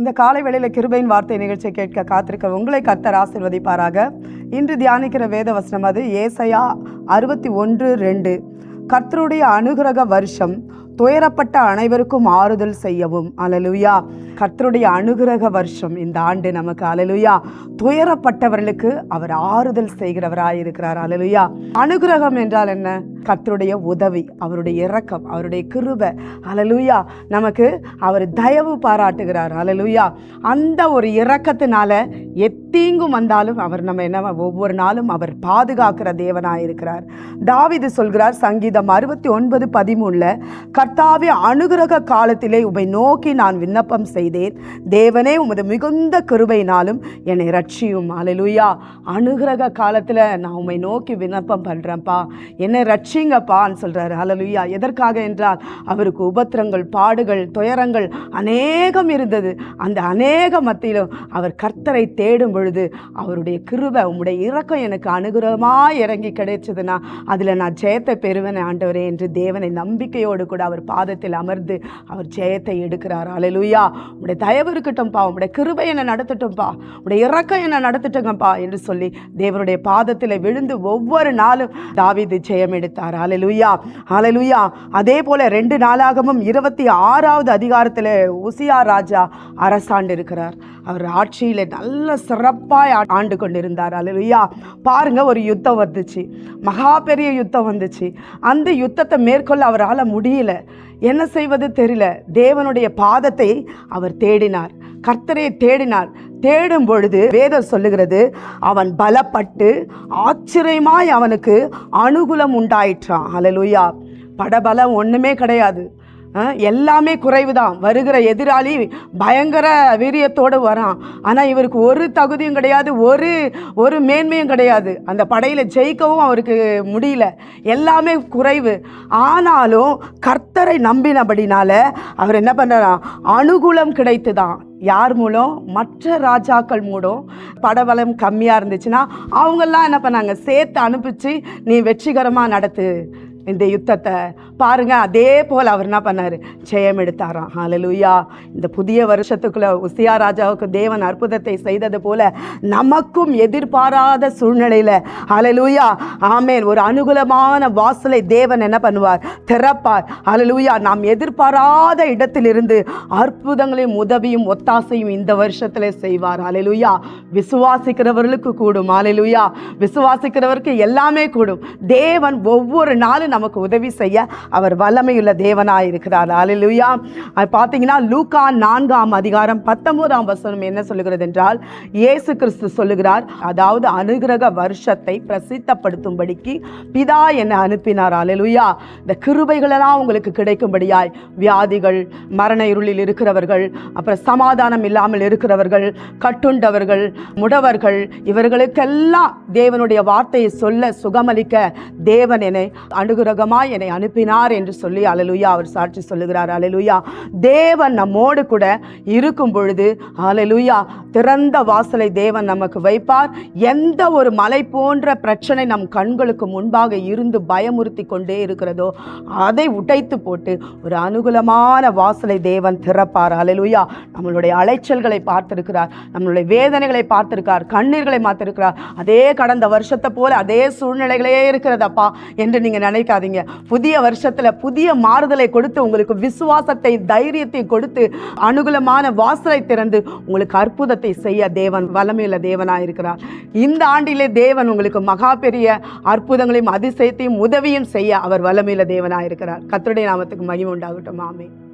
இந்த காலை வேளையில் கிருபையின் வார்த்தை நிகழ்ச்சியை கேட்க காத்திருக்க உங்களை கத்தர் ஆசிர்வதிப்பாராக. இன்று தியானிக்கிற வேத வசனம் அது ஏசையா அறுபத்தி ஒன்று ரெண்டு. கர்த்தருடைய அனுகிரக வருஷம் துயரப்பட்ட அனைவருக்கும் ஆறுதல் செய்யவும். அலலுயா கர்த்தருடைய அனுகிரக வருஷம் இந்த ஆண்டு நமக்கு. அலலுயா துயரப்பட்டவர்களுக்கு அவர் ஆறுதல் செய்கிறவராயிருக்கிறார். அலலுயா அனுகிரகம் என்றால் என்ன? கர்த்தருடைய உதவி அவருடைய இரக்கம் அவருடைய கிருபை. அலலுயா நமக்கு அவர் தயவு பாராட்டுகிறார். அலலுயா அந்த ஒரு இரக்கத்தினால எத்தீங்கும் வந்தாலும் அவர் நம்ம என்ன ஒவ்வொரு நாளும் அவர் பாதுகாக்கிற தேவனாய் இருக்கிறார். தாவிது சொல்கிறார் சங்கீதம் அறுபத்தி ஒன்பது பதிமூணுல கர்த்தாவே அனுகிரக காலத்திலே உமை நோக்கி நான் விண்ணப்பம் செய்தேன். தேவனே உமது மிகுந்த கிருபையினாலும் என்னை ரட்சியும் அலலுயா அனுகிரக காலத்தில் நான் உம்மை நோக்கி விண்ணப்பம் பண்ணுறேன்ப்பா என்னை ரட்சி ரட்சிங்கப்பான்னு சொல்கிறாரு அலலுயா எதற்காக என்றால் அவருக்கு உபத்திரங்கள் பாடுகள் துயரங்கள் அநேகம் இருந்தது. அந்த அநேக மத்தியிலும் அவர் கர்த்தரை தேடும் பொழுது அவருடைய கிருபை உம்முடைய இறக்கம் எனக்கு அனுகிரகமாக இறங்கி கிடைச்சதுன்னா அதில் நான் ஜெயத்தை பெறுவேன் ஆண்டவரே என்று தேவனை நம்பிக்கையோடு கூட அவர் பாதத்தில் அமர்ந்து அவர் ஜெயத்தை எடுக்கிறார். அலலுயா உடைய தயவு இருக்கட்டும்ப்பா உடைய கிருபை என்னை நடத்தட்டும்ப்பா உடைய இறக்கம் என்னை நடத்தட்டுங்கப்பா என்று சொல்லி தேவனுடைய பாதத்தில் விழுந்து ஒவ்வொரு நாளும் தாவிது ஜெயம் எடுத்தார். அலலுயா அலலுயா அதே போல் ரெண்டு நாளாகவும் இருபத்தி ஆறாவது அதிகாரத்தில் உசியா ராஜா அரசாண்டு இருக்கிறார் அவர் ஆட்சியில் நல்ல சிறப்பாய் ஆண்டு கொண்டிருந்தார். அலலுயா பாருங்க ஒரு யுத்தம் வந்துச்சு. மகா பெரிய யுத்தம் வந்துச்சு. அந்த யுத்தத்தை மேற்கொள்ள அவரால் முடியல. என்ன செய்வது தெரியல. தேவனுடைய பாதத்தை அவர் தேடினார். கர்த்தரை தேடினார். தேடும் பொழுது வேதம் சொல்லுகிறது அவன் பலப்பட்டு ஆச்சரியமாய் அவனுக்கு அனுகூலம் உண்டாயிற்றான். அலலுயா படபலம் ஒன்றுமே கிடையாது. எல்லாமே குறைவு தான் வருகிற எதிராளி பயங்கர வீரியத்தோடு வரான். ஆனால் இவருக்கு ஒரு தகுதியும் கிடையாது ஒரு ஒரு மேன்மையும் கிடையாது. அந்த படையில் ஜெயிக்கவும் அவருக்கு முடியல. எல்லாமே குறைவு. ஆனாலும் கர்த்தரை நம்பினபடினால அவர் என்ன பண்ணுறான் அனுகூலம் கிடைத்து தான் யார் மூலம்? மற்ற ராஜாக்கள் மூலம். படபலம் கம்மியாக இருந்துச்சுன்னா அவங்கெல்லாம் என்ன பண்ணாங்க? சேர்த்து அனுப்பிச்சு நீ வெற்றிகரமாக நடத்து. இந்த யுத்தத்தை பாருங்க அதே போல் அவர் என்ன பண்ணார்? ஜெயம் எடுத்தாராம். ஹalleluya இந்த புதிய வருஷத்துக்குள்ளே உசியா ராஜாவுக்கு தேவன் அற்புதத்தை செய்தது போல நமக்கும் எதிர்பாராத சூழ்நிலையில். ஹலலூயா ஆமேன். ஒரு அனுகூலமான வாசலை தேவன் என்ன பண்ணுவார்? திறப்பார். ஹலலூயா நாம் எதிர்பாராத இடத்திலிருந்து அற்புதங்களையும் உதவியும் ஒத்தாசையும் இந்த வருஷத்தில் செய்வார். ஹalleluya விசுவாசிக்கிறவர்களுக்கு கூடும். ஹalleluya விசுவாசிக்கிறவருக்கு எல்லாமே கூடும். தேவன் ஒவ்வொரு நாளும் நமக்கு உதவி செய்ய அவர் வல்லமையுள்ள தேவனாக இருக்கிறார். அலிலுயா பார்த்தீங்கன்னா லூக்கா நான்காம் அதிகாரம் பத்தொன்பதாம் வசனம் என்ன சொல்லுகிறது என்றால் இயேசு கிறிஸ்து சொல்லுகிறார் அதாவது அனுகிரக வருஷத்தை பிரசித்தப்படுத்தும்படிக்கு பிதா என்னை அனுப்பினார். அலிலுயா இந்த கிருபைகளெல்லாம் உங்களுக்கு கிடைக்கும்படியாய் வியாதிகள் மரண இருளில் இருக்கிறவர்கள் அப்புறம் சமாதானம் இல்லாமல் இருக்கிறவர்கள் கட்டுண்டவர்கள் முடவர்கள் இவர்களுக்கெல்லாம் தேவனுடைய வார்த்தையை சொல்ல சுகமளிக்க தேவன் என்னை அனுகிரகமாய் என்னை அனுப்பினார் என்று சொல்லி அலலுயா அவர் சாட்சி சொல்லுகிறார். அலலுயா தேவன் நம்மோடு கூட இருக்கும் பொழுது அலலுயா திறந்த வாசலை தேவன் நமக்கு வைப்பார். எந்த ஒரு மலை போன்ற பிரச்சனை நம் கண்களுக்கு முன்பாக இருந்து பயமுறுத்தி கொண்டே இருக்கிறதோ அதை உடைத்து போட்டு ஒரு அனுகூலமான வாசலை தேவன் திறப்பார். அலலுயா நம்மளுடைய அலைச்சல்களை பார்த்திருக்கிறார் நம்மளுடைய வேதனைகளை பார்த்திருக்கார் கண்ணீர்களை பார்த்திருக்கிறார் அதே கடந்த வருஷத்தை போல அதே சூழ்நிலைகளே இருக்கிறதப்பா என்று நீங்கள் நினைக்காதீங்க புதிய வருஷத்தில் புதிய மாறுதலை கொடுத்து உங்களுக்கு விசுவாசத்தை தைரியத்தை கொடுத்து அனுகூலமான வாசலை திறந்து உங்களுக்கு அற்புதத்தை செய்ய தேவன் வல்லமையுள்ள தேவனாக இருக்கிறார். இந்த ஆண்டிலே தேவன் உங்களுக்கு மகா பெரிய அற்புதங்களையும் அதிசயத்தையும் உதவியும் செய்ய அவர் வல்லமையுள்ள தேவனாக இருக்கிறார். கத்தருடைய நாமத்துக்கு மகிமை உண்டாகட்டும். ஆமென்.